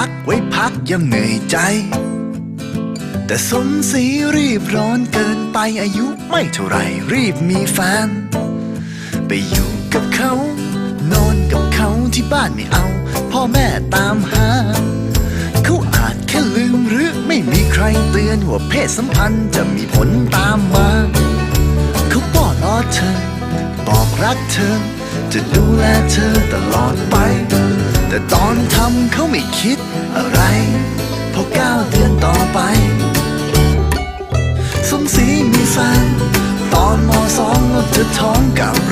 ฟักไว้พักยังเหนื่อยใจ แต่สมศรีรีบร้อนเกินไปอายุไม่เท่าไรรีบมีแฟน ไปอยู่กับเขา นอนกับเขาที่บ้านไม่เอา พ่อแม่ตามหา เขาอาจแค่ลืมหรือไม่มีใครเตือนว่าเพศสัมพันธ์จะมีผลตามมาเขาป้อนอ้อเธอ บอกรักเธอ จะดูแลเธอตลอดไป แต่ตอนทำเขาไม่คิดอะไร พอก้าวเดือนต่อไป สมศรีมีแฟน ตอนมสองแล้วเธอท้องกับ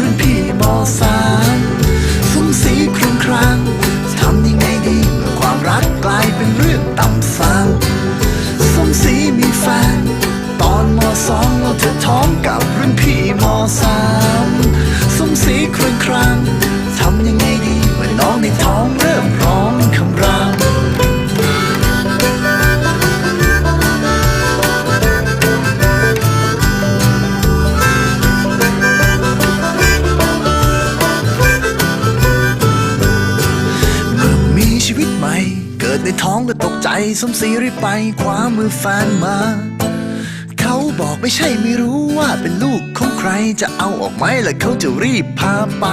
ดในท้องก็ตกใจสมศรีรีบไปคว้ามือแฟนมา เขาบอกไม่ใช่ไม่รู้ว่าเป็นลูกของใครจะเอาออกไหมแล้วเขาจะรีบพาไป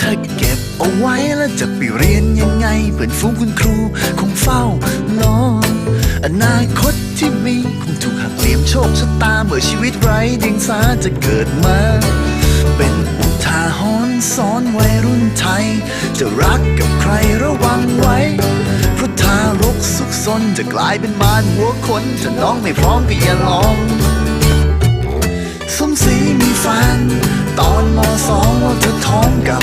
ถ้าเก็บเอาไว้แล้วจะไปเรียนยังไงเพื่อนฝูงคุณครูคงเฝ้ารออนาคตที่มีคงถูกหักเหลี่ยมโชคชะตาเมื่อชีวิตไร้เดียงสาจะเกิดมา เป็นอุทาหรณ์สอนวัยรุ่นไทย จะรักกับใครระวังไว้ารกสุขสนจะกลายเป็นมารหัวคนถ้าน้องไม่พร้อมก็อย่าลองสมศรีมีแฟนตอนมสองแล้วเธอท้องกับ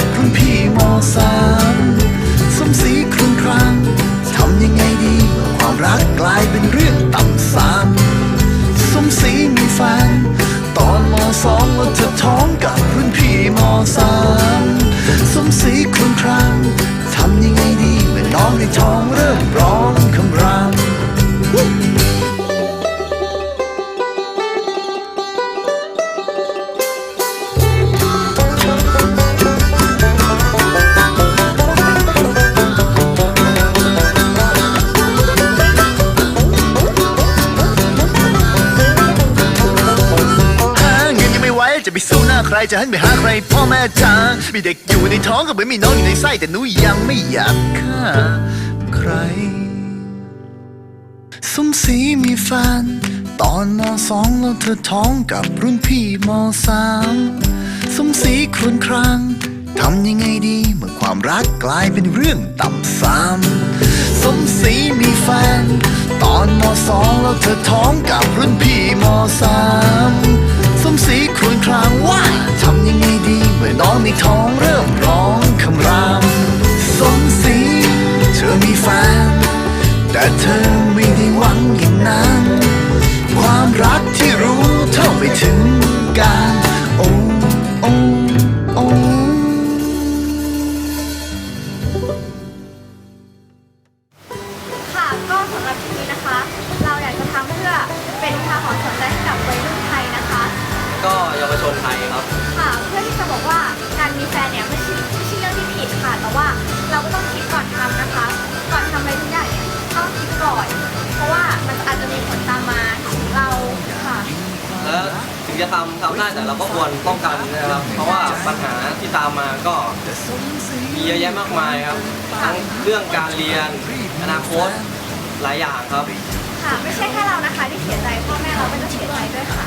จะไปสู้หน้าใครจะหันไปหาใครพ่อแม่จ๋ามีเด็กอยู่ในท้องก็เหมือนมีน้องอยู่ในไส้แต่หนูยังไม่อยากฆ่าใครสมศรีมีแฟนตอนมสองแล้วเธอท้องกับรุ่นพี่มสามสมศรีครวญครางทำยังไงดีเมื่อความรักกลายเป็นเรื่องต่ำสามสมศรีมีแฟน ตอนมสองแล้วเธอท้องกับรุ่นพี่มสาม แต่เธอไม่ได้หวังอย่างนั้น ความรักที่รู้เท่าไม่ถึงการโอ้โอ้โอ้ค่ะก็สำหรับทีนี้นะคะ เราอยากจะทำเพื่อเป็นอุทาหรณ์สอนใจให้กับวัยรุ่นไทยนะคะ ก็เยาวชนไทยครับ ทำทำได้แต่เราก็ควรป้องกันนะครับ เพราะว่าปัญหาที่ตามมาก็มีเยอะแยะมากมายครับ ทั้งเรื่องการเรียนอนาคตหลายอย่างครับ ค่ะ ไม่ใช่แค่เรานะคะที่เสียใจพ่อแม่เราก็จะเสียใจด้วยค่ะ